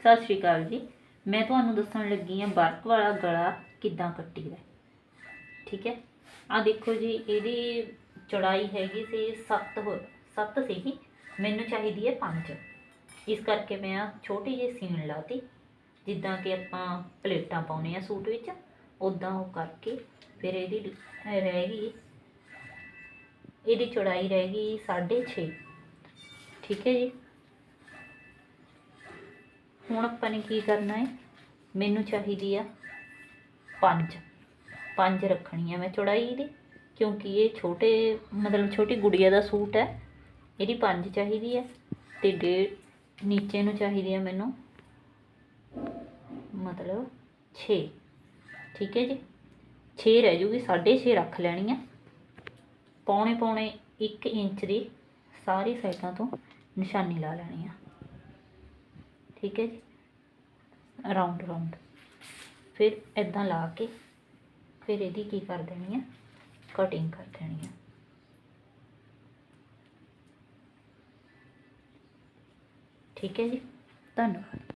ਸਤਿ ਸ਼੍ਰੀ ਅਕਾਲ ਜੀ। ਮੈਂ ਤੁਹਾਨੂੰ ਦੱਸਣ ਲੱਗੀ ਹਾਂ ਵਰਕ ਵਾਲਾ ਗਲਾ ਕਿੱਦਾਂ ਕੱਟੀਦਾ ਹੈ। ਠੀਕ ਹੈ? ਆ ਦੇਖੋ ਜੀ, ਇਹਦੀ ਚੌੜਾਈ ਹੈਗੀ ਸੀ 7 ਹੋ 7 ਸੀਗੀ। ਮੈਨੂੰ ਚਾਹੀਦੀ ਹੈ 5 ਇਸ ਕਰਕੇ ਮੈਂ ਆ ਛੋਟੀ ਜਿਹੀ ਸੀਨ ਲਾਤੀ। ਜਿੱਦਾਂ ਕਿ ਆਪਾਂ ਪਲੇਟਾਂ ਪਾਉਨੇ ਆ ਸੂਟ ਵਿੱਚ ਉਦਾਂ ਉਹ ਕਰਕੇ ਫਿਰ ਇਹਦੀ ਰਹਿ ਗਈ। ਇਹਦੀ ਚੌੜਾਈ ਰਹਿ ਗਈ 6.5 ਠੀਕ ਹੈ ਜੀ? ਹੁਣ ਆਪਾਂ ਨੇ ਕੀ ਕਰਨਾ ਹੈ? ਮੈਨੂੰ ਚਾਹੀਦੀ ਆ 5 5 ਰੱਖਣੀ ਆ ਮੈਂ ਚੌੜਾਈ ਦੀ, ਕਿਉਂਕਿ ਇਹ ਛੋਟੇ, ਮਤਲਬ ਛੋਟੀ ਗੁੜੀਆ ਦਾ ਸੂਟ ਹੈ। ਇਹਦੀ 5 ਚਾਹੀਦੀ ਹੈ ਤੇ ਡੇਢ ਨੀਚੇ ਨੂੰ ਚਾਹੀਦੀ ਆ ਮੈਨੂੰ ਮਤਲਬ 6 ਠੀਕ ਹੈ ਜੀ? 6 ਰਹਿ ਜੂਗੀ 6.5 ਰੱਖ ਲੈਣੀ ਆ ਪੌਣੇ ਪੌਣੇ 1 ਇੰਚ ਦੀ ਸਾਰੀ ਸਾਈਡਾਂ ਤੋਂ ਨਿਸ਼ਾਨੀ ਲਾ ਲੈਣੀ ਆ। ਠੀਕ ਹੈ ਜੀ? ਰਾਉਂਡ ਰਾਉਂਡ ਫਿਰ ਇਦਾਂ ਲਾ ਕੇ ਫਿਰ ਇਹਦੀ ਕੀ ਕਰ ਦੇਣੀ ਆ? ਕਟਿੰਗ ਕਰ ਦੇਣੀ ਆ। ਠੀਕ ਹੈ ਜੀ? ਧੰਨਵਾਦ।